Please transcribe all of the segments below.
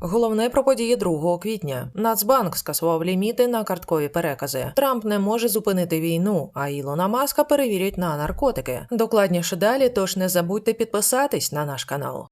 Головне про події 2 квітня. Нацбанк скасував ліміти на карткові перекази. Трамп не може зупинити війну, а Ілона Маска перевірять на наркотики. Докладніше далі, тож не забудьте підписатись на наш канал.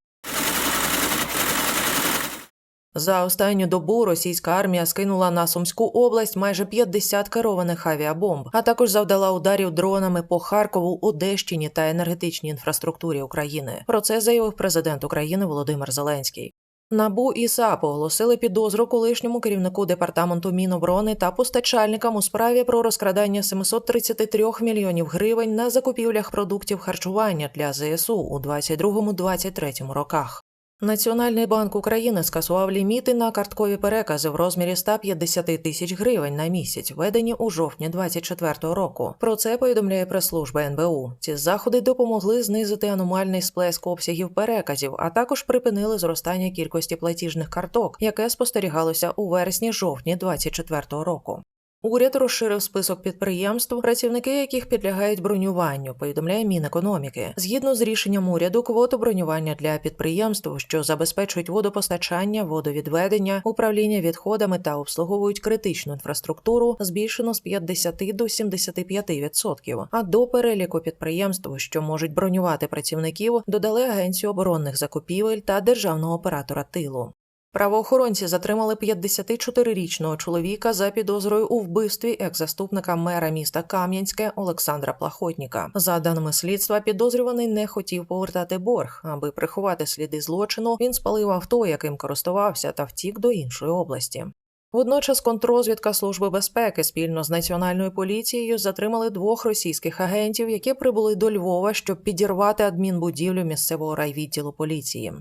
За останню добу російська армія скинула на Сумську область майже 50 керованих авіабомб, а також завдала ударів дронами по Харкову, Одещині та енергетичній інфраструктурі України. Про це заявив президент України Володимир Зеленський. НАБУ і САП оголосили підозру колишньому керівнику департаменту Міноборони та постачальникам у справі про розкрадання 733 мільйонів гривень на закупівлях продуктів харчування для ЗСУ у 22-23 роках. Національний банк України скасував ліміти на карткові перекази в розмірі 150 тисяч гривень на місяць, введені у жовтні 2024 року. Про це повідомляє прес-служба НБУ. Ці заходи допомогли знизити аномальний сплеск обсягів переказів, а також припинили зростання кількості платіжних карток, яке спостерігалося у вересні-жовтні 2024 року. Уряд розширив список підприємств, працівники яких підлягають бронюванню, повідомляє Мінекономіки. Згідно з рішенням уряду, квоту бронювання для підприємств, що забезпечують водопостачання, водовідведення, управління відходами та обслуговують критичну інфраструктуру, збільшено з 50 до 75%. А до переліку підприємств, що можуть бронювати працівників, додали агенцію оборонних закупівель та державного оператора тилу. Правоохоронці затримали 54-річного чоловіка за підозрою у вбивстві екс-заступника мера міста Кам'янське Олександра Плахотніка. За даними слідства, підозрюваний не хотів повертати борг. Аби приховати сліди злочину, він спалив авто, яким користувався, та втік до іншої області. Водночас контррозвідка Служби безпеки спільно з національною поліцією затримали двох російських агентів, які прибули до Львова, щоб підірвати адмінбудівлю місцевого райвідділу поліції.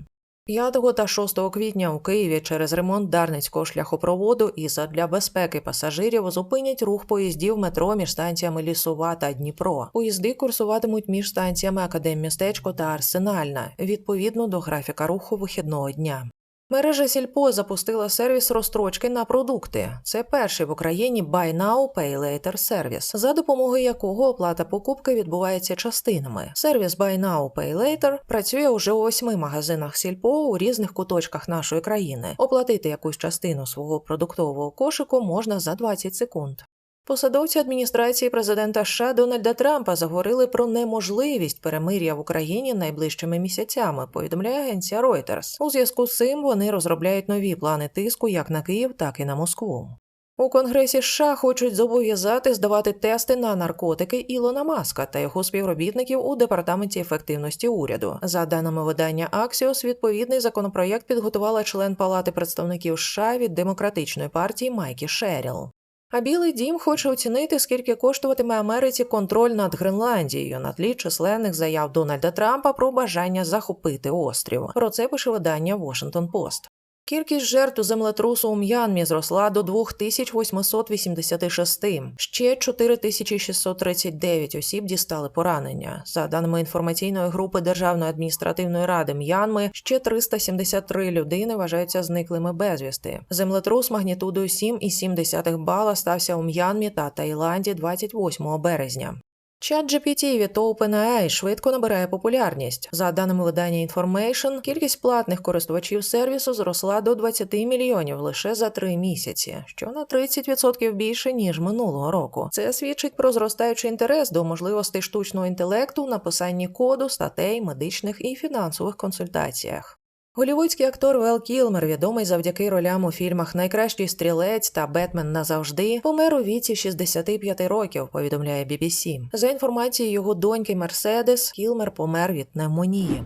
5 та 6 квітня у Києві через ремонт Дарницького шляхопроводу і задля безпеки пасажирів зупинять рух поїздів метро між станціями Лісова та Дніпро. Поїзди курсуватимуть між станціями Академмістечко та Арсенальна відповідно до графіка руху вихідного дня. Мережа Сільпо запустила сервіс розстрочки на продукти. Це перший в Україні Buy Now, Pay Later сервіс, за допомогою якого оплата покупки відбувається частинами. Сервіс Buy Now, Pay Later працює уже у восьми магазинах Сільпо у різних куточках нашої країни. Оплатити якусь частину свого продуктового кошику можна за 20 секунд. Посадовці адміністрації президента США Дональда Трампа заговорили про неможливість перемир'я в Україні найближчими місяцями. Повідомляє агенція Reuters. У зв'язку з цим вони розробляють нові плани тиску як на Київ, так і на Москву. У Конгресі США хочуть зобов'язати здавати тести на наркотики Ілона Маска та його співробітників у департаменті ефективності уряду. За даними видання Axios, відповідний законопроєкт підготувала член Палати представників США від демократичної партії Майкі Шеріл. А Білий дім хоче оцінити, скільки коштуватиме Америці контроль над Гренландією на тлі численних заяв Дональда Трампа про бажання захопити острів. Про це пише видання Washington Post. Кількість жертв землетрусу у М'янмі зросла до 2886. Ще 4639 осіб дістали поранення. За даними інформаційної групи Державної адміністративної ради М'янми, ще 373 людини вважаються зниклими безвісти. Землетрус магнітудою 7,7 бала стався у М'янмі та Таїланді 28 березня. Чат GPT від OpenAI швидко набирає популярність. За даними видання Information, кількість платних користувачів сервісу зросла до 20 мільйонів лише за три місяці, що на 30% більше ніж минулого року. Це свідчить про зростаючий інтерес до можливостей штучного інтелекту в написанні коду, статей, медичних і фінансових консультаціях. Голівудський актор Вел Кілмер, відомий завдяки ролям у фільмах Найкращий стрілець та Бетмен назавжди, помер у віці 65 років. Повідомляє BBC. За інформацією його доньки Мерседес, Кілмер помер від пневмонії.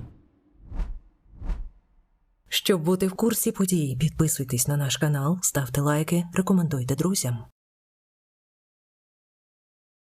Щоб бути в курсі подій, підписуйтесь на наш канал, ставте лайки, рекомендуйте друзям.